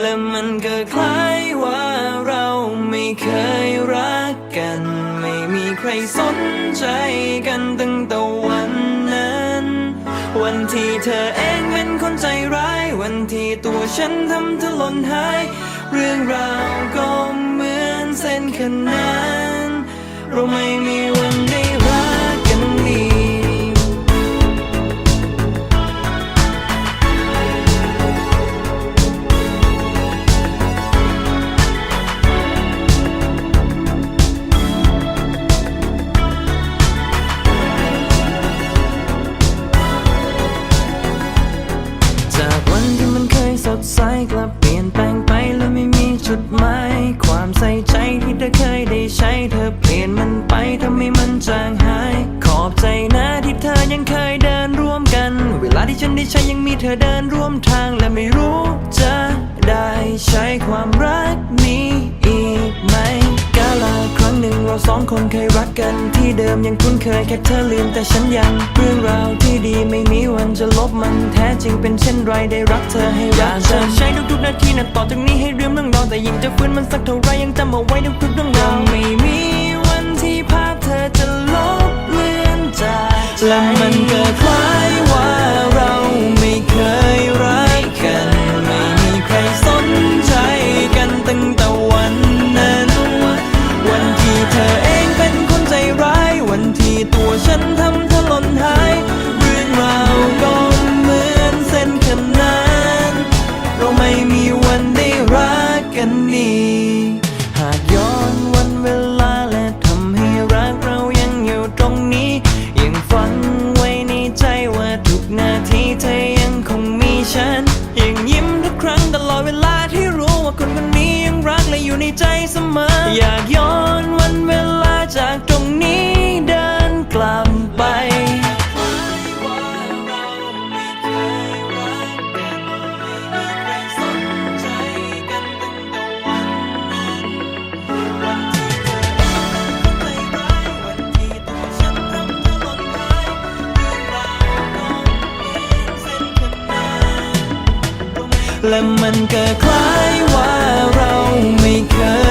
และมันก็คล้ายว่าเราไม่เคยรักกัน ไม่มีใครสนใจกันตั้งแต่วันนั้น วันที่เธอเองเป็นคนใจร้าย วันที่ตัวฉันทำเธอหล่นหาย เรื่องราวก็เหมือนเส้นขนานเราไม่มีวัน ลี่ยนมันไปทำให้มันจางหาย ขอบใจนะที่เธอยังเคยเดินร่วมกัน เวลาที่ฉันได้ใช้ยังมีเธอเดินร่วมทางและไม่รู้จะได้ใช้ความรักนี้อีกไหมกาลาครั้งหนึ่งเราสองคนเคยรักกันที่เดิมยังคุ้นเคยแค่เธอลืมแต่ฉันยังเรื่องราวที่ดีไม่มีวันจะลบมันแท้จริงเป็นเช่นไรได้รักเธอให้รักฉันใช้ทุกๆนาทีนะต่อจากนี้ให้เรื่องเรื่องราวแต่ยิ่งจะฟื้นมันสักเท่าไรยังจำเอาไว้ทุกๆเรื่อง อยากย้อนวันเวลาจากตรงนี้เดินกลับไป และมันก็คล้ายว่าเราไม่เคย